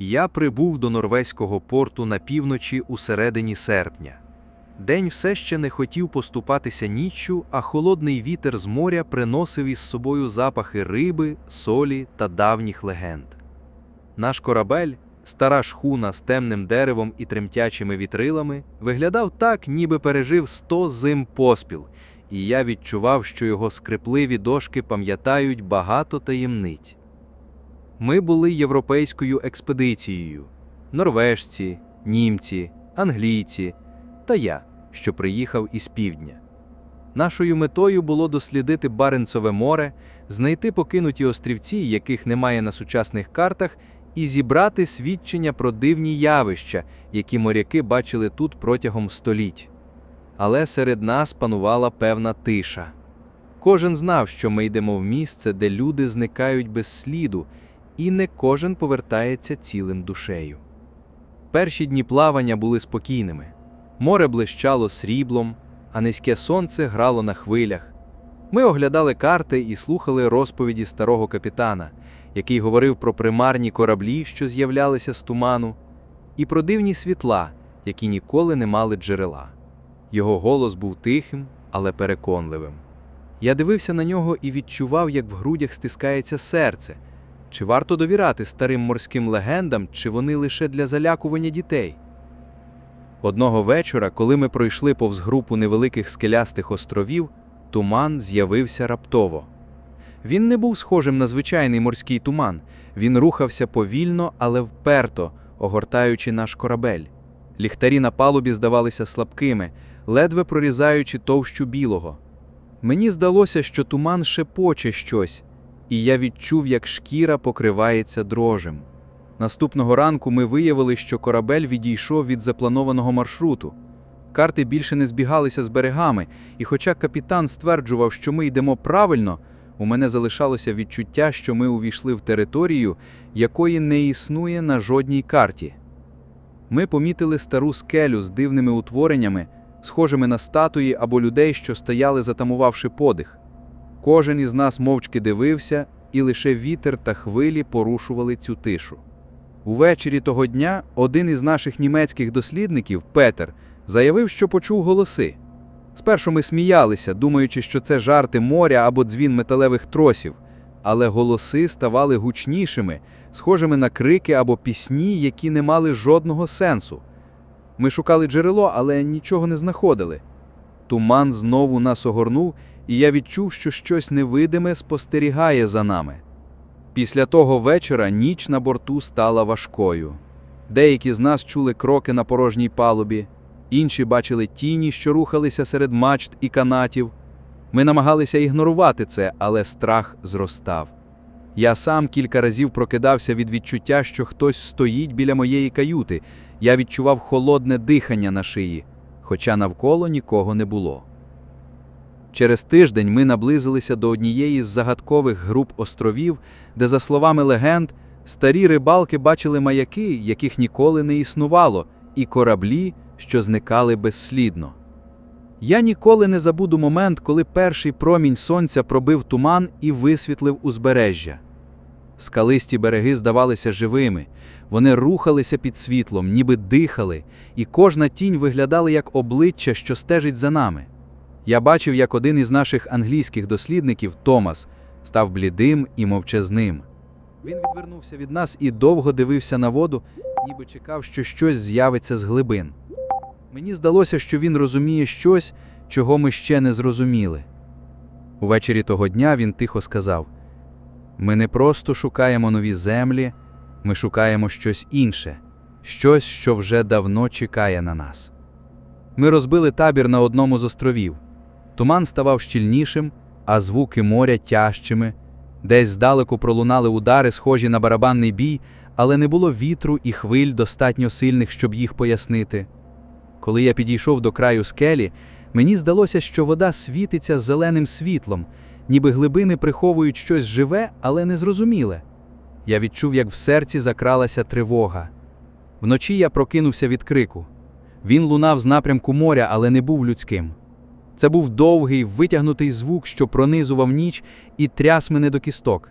Я прибув до норвезького порту на півночі у середині серпня. День все ще не хотів поступатися ніччю, а холодний вітер з моря приносив із собою запахи риби, солі та давніх легенд. Наш корабель, стара шхуна з темним деревом і тремтячими вітрилами, виглядав так, ніби пережив сто зим поспіл, і я відчував, що його скрипливі дошки пам'ятають багато таємниць. Ми були європейською експедицією: норвежці, німці, англійці та я, що приїхав із півдня. Нашою метою було дослідити Баренцеве море, знайти покинуті острівці, яких немає на сучасних картах, і зібрати свідчення про дивні явища, які моряки бачили тут протягом століть. Але серед нас панувала певна тиша. Кожен знав, що ми йдемо в місце, де люди зникають без сліду, і не кожен повертається цілим душею. Перші дні плавання були спокійними. Море блищало сріблом, а низьке сонце грало на хвилях. Ми оглядали карти і слухали розповіді старого капітана, який говорив про примарні кораблі, що з'являлися з туману, і про дивні світла, які ніколи не мали джерела. Його голос був тихим, але переконливим. Я дивився на нього і відчував, як в грудях стискається серце. Чи варто довіряти старим морським легендам, чи вони лише для залякування дітей? Одного вечора, коли ми пройшли повз групу невеликих скелястих островів, туман з'явився раптово. Він не був схожим на звичайний морський туман, він рухався повільно, але вперто, огортаючи наш корабель. Ліхтарі на палубі здавалися слабкими, ледве прорізаючи товщу білого. Мені здалося, що туман шепоче щось, і я відчув, як шкіра покривається дрожем. Наступного ранку ми виявили, що корабель відійшов від запланованого маршруту. Карти більше не збігалися з берегами, і хоча капітан стверджував, що ми йдемо правильно, у мене залишалося відчуття, що ми увійшли в територію, якої не існує на жодній карті. Ми помітили стару скелю з дивними утвореннями, схожими на статуї або людей, що стояли, затамувавши подих. Кожен із нас мовчки дивився, і лише вітер та хвилі порушували цю тишу. Увечері того дня один із наших німецьких дослідників, Петер, заявив, що почув голоси. Спершу ми сміялися, думаючи, що це жарти моря або дзвін металевих тросів, але голоси ставали гучнішими, схожими на крики або пісні, які не мали жодного сенсу. Ми шукали джерело, але нічого не знаходили. Туман знову нас огорнув, і я відчув, що щось невидиме спостерігає за нами. Після того вечора ніч на борту стала важкою. Деякі з нас чули кроки на порожній палубі, інші бачили тіні, що рухалися серед мачт і канатів. Ми намагалися ігнорувати це, але страх зростав. Я сам кілька разів прокидався від відчуття, що хтось стоїть біля моєї каюти. Я відчував холодне дихання на шиї, хоча навколо нікого не було. Через тиждень ми наблизилися до однієї з загадкових груп островів, де, за словами легенд, старі рибалки бачили маяки, яких ніколи не існувало, і кораблі, що зникали безслідно. Я ніколи не забуду момент, коли перший промінь сонця пробив туман і висвітлив узбережжя. Скалисті береги здавалися живими, вони рухалися під світлом, ніби дихали, і кожна тінь виглядала як обличчя, що стежить за нами. Я бачив, як один із наших англійських дослідників, Томас, став блідим і мовчазним. Він відвернувся від нас і довго дивився на воду, ніби чекав, що щось з'явиться з глибин. Мені здалося, що він розуміє щось, чого ми ще не зрозуміли. Увечері того дня він тихо сказав: ми не просто шукаємо нові землі, ми шукаємо щось інше, щось, що вже давно чекає на нас. Ми розбили табір на одному з островів. Туман ставав щільнішим, а звуки моря тяжчими. Десь здалеку пролунали удари, схожі на барабанний бій, але не було вітру і хвиль достатньо сильних, щоб їх пояснити. Коли я підійшов до краю скелі, мені здалося, що вода світиться зеленим світлом, ніби глибини приховують щось живе, але незрозуміле. Я відчув, як в серці закралася тривога. Вночі я прокинувся від крику. Він лунав з напрямку моря, але не був людським. Це був довгий, витягнутий звук, що пронизував ніч і тряс мене до кісток.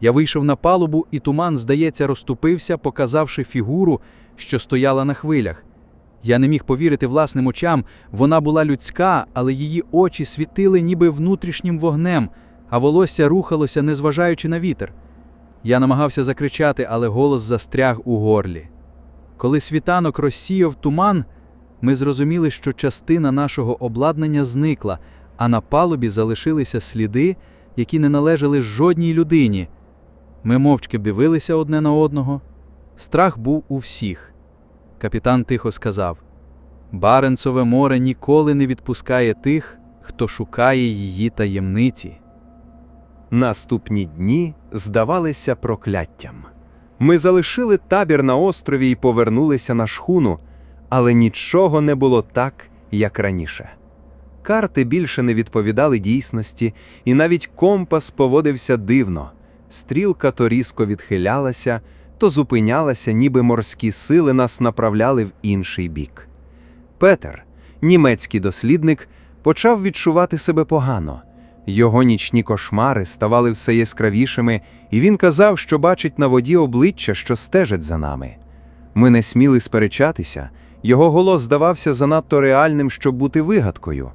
Я вийшов на палубу, і туман, здається, розступився, показавши фігуру, що стояла на хвилях. Я не міг повірити власним очам, вона була людська, але її очі світили ніби внутрішнім вогнем, а волосся рухалося, незважаючи на вітер. Я намагався закричати, але голос застряг у горлі. Коли світанок розсіяв туман, ми зрозуміли, що частина нашого обладнання зникла, а на палубі залишилися сліди, які не належали жодній людині. Ми мовчки дивилися одне на одного. Страх був у всіх. Капітан тихо сказав: Баренцове море ніколи не відпускає тих, хто шукає її таємниці. Наступні дні здавалися прокляттям. Ми залишили табір на острові і повернулися на шхуну, але нічого не було так, як раніше. Карти більше не відповідали дійсності, і навіть компас поводився дивно. Стрілка то різко відхилялася, то зупинялася, ніби морські сили нас направляли в інший бік. Петер, німецький дослідник, почав відчувати себе погано. Його нічні кошмари ставали все яскравішими, і він казав, що бачить на воді обличчя, що стежать за нами. Ми не сміли сперечатися, його голос здавався занадто реальним, щоб бути вигадкою.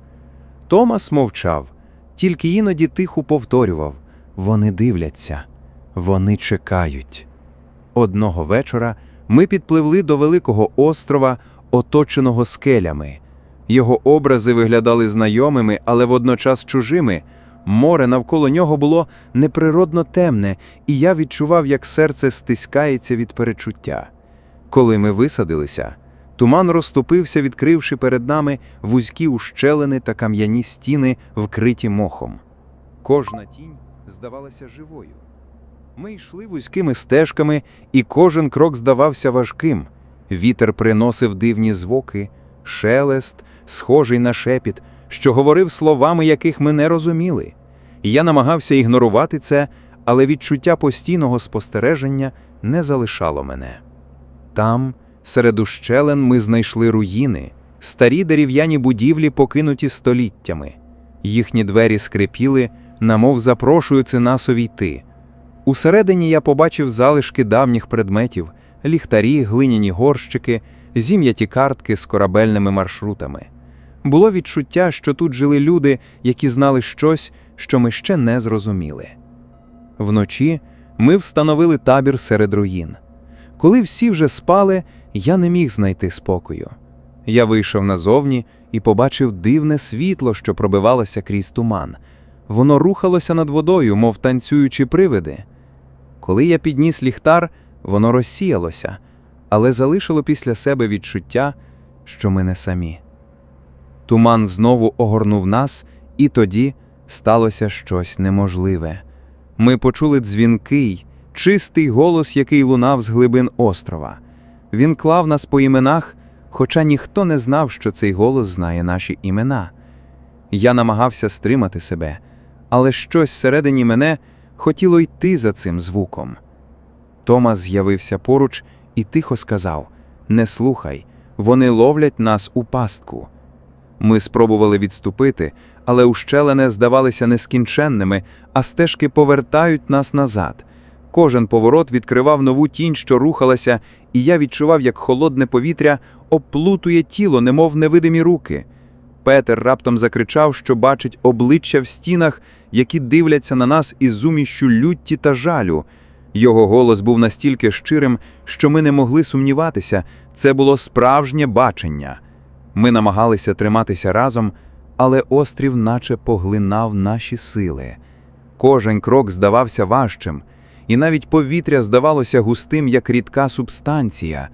Томас мовчав, тільки іноді тихо повторював вони дивляться, вони чекають. Одного вечора ми підпливли до великого острова, оточеного скелями. Його образи виглядали знайомими, але водночас чужими. Море навколо нього було неприродно темне, і я відчував, як серце стискається від перечуття. Коли ми висадилися, туман розступився, відкривши перед нами вузькі ущелини та кам'яні стіни, вкриті мохом. Кожна тінь здавалася живою. Ми йшли вузькими стежками, і кожен крок здавався важким. Вітер приносив дивні звуки, шелест, схожий на шепіт, що говорив словами, яких ми не розуміли. Я намагався ігнорувати це, але відчуття постійного спостереження не залишало мене. Там, серед ущелин, ми знайшли руїни, старі дерев'яні будівлі, покинуті століттями. Їхні двері скрипіли, намов запрошуючи нас увійти. Усередині я побачив залишки давніх предметів, ліхтарі, глиняні горщики, зім'яті картки з корабельними маршрутами. Було відчуття, що тут жили люди, які знали щось, що ми ще не зрозуміли. Вночі ми встановили табір серед руїн. Коли всі вже спали, я не міг знайти спокою. Я вийшов назовні і побачив дивне світло, що пробивалося крізь туман. Воно рухалося над водою, мов танцюючі привиди. Коли я підніс ліхтар, воно розсіялося, але залишило після себе відчуття, що ми не самі. Туман знову огорнув нас, і тоді сталося щось неможливе. Ми почули дзвінкий, чистий голос, який лунав з глибин острова. Він клав нас по іменах, хоча ніхто не знав, що цей голос знає наші імена. Я намагався стримати себе, але щось всередині мене хотіло йти за цим звуком. Томас з'явився поруч і тихо сказав: Не слухай, вони ловлять нас у пастку. Ми спробували відступити, але ущелини здавалися нескінченними, а стежки повертають нас назад. Кожен поворот відкривав нову тінь, що рухалася, і я відчував, як холодне повітря оплутує тіло, немов невидимі руки. Петер раптом закричав, що бачить обличчя в стінах, які дивляться на нас із зумішчю лютті та жалю. Його голос був настільки щирим, що ми не могли сумніватися, це було справжнє бачення. Ми намагалися триматися разом, але острів наче поглинав наші сили. Кожен крок здавався важчим, і навіть повітря здавалося густим, як рідка субстанція.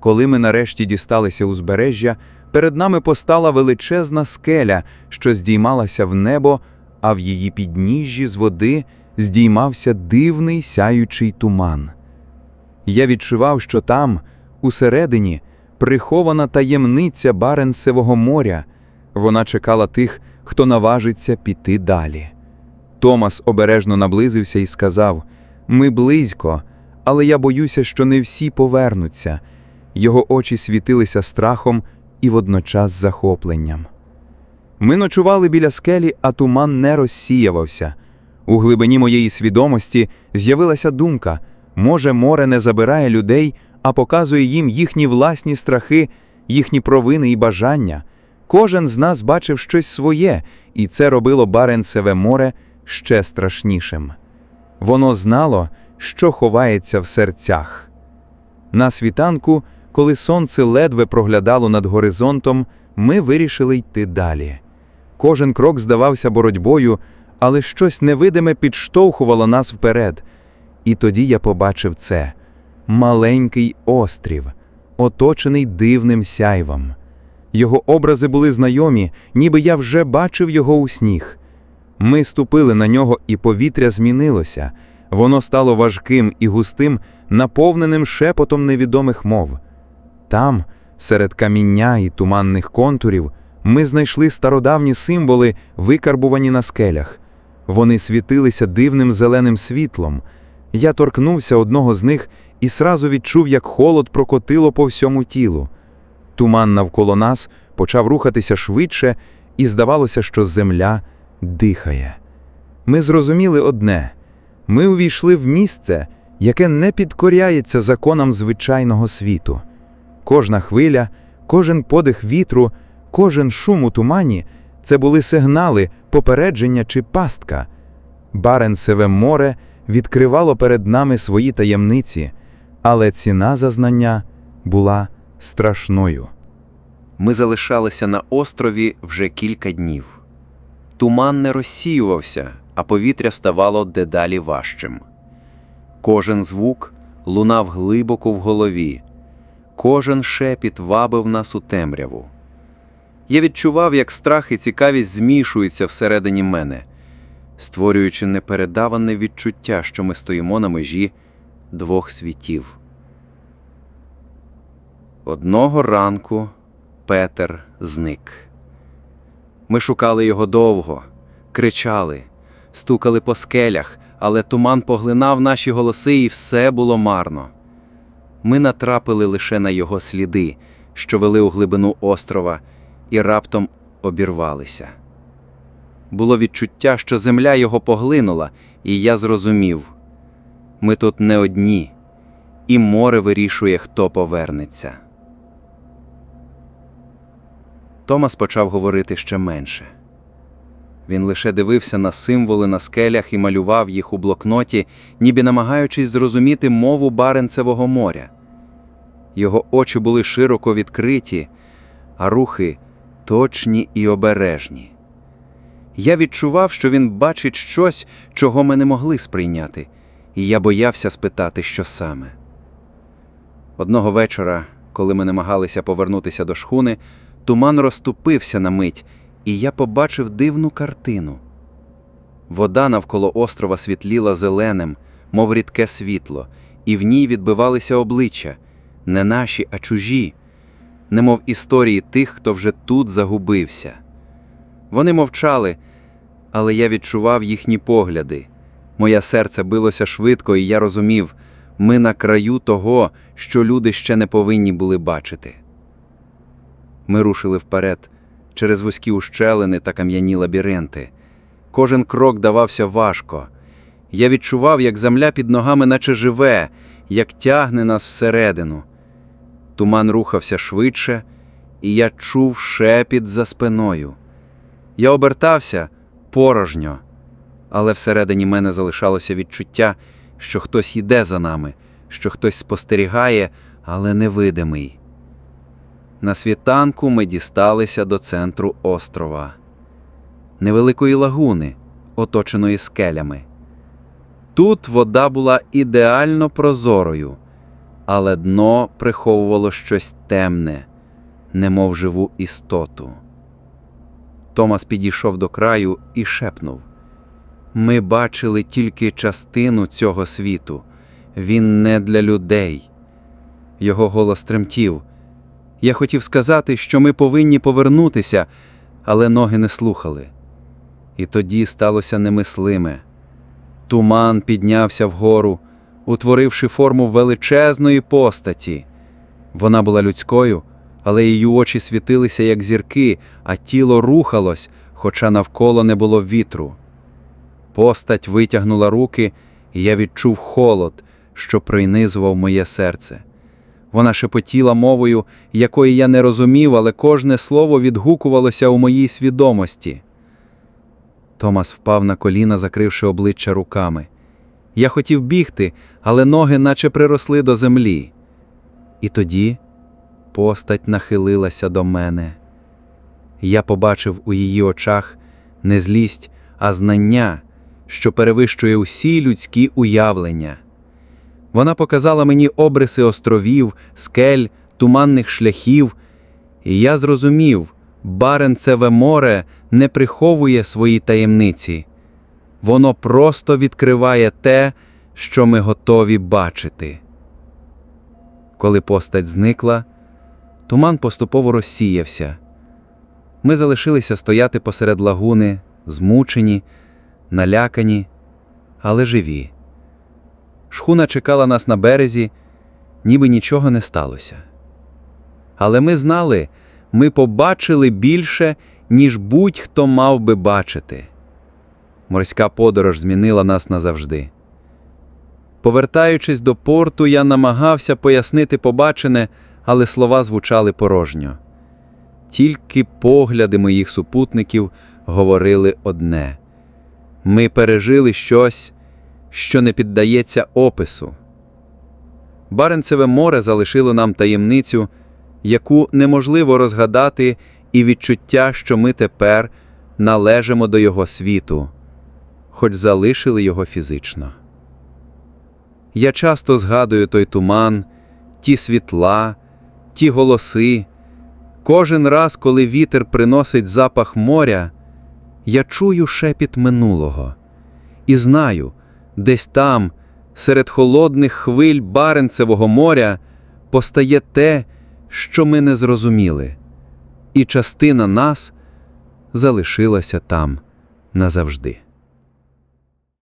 Коли ми нарешті дісталися узбережжя, перед нами постала величезна скеля, що здіймалася в небо, а в її підніжжі з води здіймався дивний сяючий туман. Я відчував, що там, усередині, прихована таємниця Баренцевого моря. Вона чекала тих, хто наважиться піти далі. Томас обережно наблизився і сказав: Ми близько, але я боюся, що не всі повернуться. Його очі світилися страхом і водночас захопленням. Ми ночували біля скелі, а туман не розсіявався. У глибині моєї свідомості з'явилася думка: може, море не забирає людей, а показує їм їхні власні страхи, їхні провини і бажання. Кожен з нас бачив щось своє, і це робило Баренцеве море ще страшнішим. Воно знало, що ховається в серцях. На світанку, коли сонце ледве проглядало над горизонтом, ми вирішили йти далі. Кожен крок здавався боротьбою, але щось невидиме підштовхувало нас вперед. І тоді я побачив це маленький острів, оточений дивним сяйвом. Його образи були знайомі, ніби я вже бачив його у сніг. Ми ступили на нього, і повітря змінилося. Воно стало важким і густим, наповненим шепотом невідомих мов. Там, серед каміння і туманних контурів, ми знайшли стародавні символи, викарбувані на скелях. Вони світилися дивним зеленим світлом. Я торкнувся одного з них і сразу відчув, як холод прокотило по всьому тілу. Туман навколо нас почав рухатися швидше, і здавалося, що земля дихає. Ми зрозуміли одне ми увійшли в місце, яке не підкоряється законам звичайного світу. Кожна хвиля, кожен подих вітру, кожен шум у тумані це були сигнали, попередження чи пастка. Баренцеве море відкривало перед нами свої таємниці, але ціна за знання була страшною. Ми залишалися на острові вже кілька днів. Туман не розсіювався, а повітря ставало дедалі важчим. Кожен звук лунав глибоко в голові, кожен шепіт вабив нас у темряву. Я відчував, як страх і цікавість змішуються всередині мене, створюючи непередаване відчуття, що ми стоїмо на межі двох світів. Одного ранку Петер зник. Ми шукали його довго, кричали, стукали по скелях, але туман поглинав наші голоси, і все було марно. Ми натрапили лише на його сліди, що вели у глибину острова, і раптом обірвалися. Було відчуття, що земля його поглинула, і я зрозумів ми тут не одні, і море вирішує, хто повернеться. Томас почав говорити ще менше. Він лише дивився на символи на скелях і малював їх у блокноті, ніби намагаючись зрозуміти мову Баренцевого моря. Його очі були широко відкриті, а рухи точні і обережні. Я відчував, що він бачить щось, чого ми не могли сприйняти, і я боявся спитати, що саме. Одного вечора, коли ми намагалися повернутися до шхуни, Туман розступився на мить, і я побачив дивну картину. Вода навколо острова світліла зеленим, мов рідке світло, і в ній відбивалися обличчя не наші, а чужі, немов історії тих, хто вже тут загубився. Вони мовчали, але я відчував їхні погляди. Моє серце билося швидко, і я розумів, ми на краю того, що люди ще не повинні були бачити. Ми рушили вперед через вузькі ущелини та кам'яні лабіринти. Кожен крок давався важко. Я відчував, як земля під ногами наче живе, як тягне нас всередину. Туман рухався швидше, і я чув шепіт за спиною. Я обертався порожньо, але всередині мене залишалося відчуття, що хтось йде за нами, що хтось спостерігає, але невидимий. На світанку ми дісталися до центру острова, невеликої лагуни, оточеної скелями. Тут вода була ідеально прозорою, але дно приховувало щось темне, немов живу істоту. Томас підійшов до краю і шепнув: Ми бачили тільки частину цього світу. Він не для людей. Його голос тремтів. Я хотів сказати, що ми повинні повернутися, але ноги не слухали. І тоді сталося немислиме. Туман піднявся вгору, утворивши форму величезної постаті. Вона була людською, але її очі світилися, як зірки, а тіло рухалось, хоча навколо не було вітру. Постать витягнула руки, і я відчув холод, що пронизував моє серце. Вона шепотіла мовою, якої я не розумів, але кожне слово відгукувалося у моїй свідомості. Томас впав на коліна, закривши обличчя руками. Я хотів бігти, але ноги наче приросли до землі. І тоді постать нахилилася до мене. Я побачив у її очах не злість, а знання, що перевищує усі людські уявлення. Вона показала мені обриси островів, скель, туманних шляхів, і я зрозумів, Баренцеве море не приховує свої таємниці. Воно просто відкриває те, що ми готові бачити. Коли постать зникла, туман поступово розсіявся. Ми залишилися стояти посеред лагуни, змучені, налякані, але живі. Шхуна чекала нас на березі, ніби нічого не сталося. Але ми знали, ми побачили більше, ніж будь-хто мав би бачити. Морська подорож змінила нас назавжди. Повертаючись до порту, я намагався пояснити побачене, але слова звучали порожньо. Тільки погляди моїх супутників говорили одне: ми пережили щось, що не піддається опису. Баренцеве море залишило нам таємницю, яку неможливо розгадати, і відчуття, що ми тепер належимо до його світу, хоч залишили його фізично. Я часто згадую той туман, ті світла, ті голоси. Кожен раз, коли вітер приносить запах моря, я чую шепіт минулого і знаю, десь там, серед холодних хвиль Баренцевого моря, постає те, що ми не зрозуміли, і частина нас залишилася там назавжди.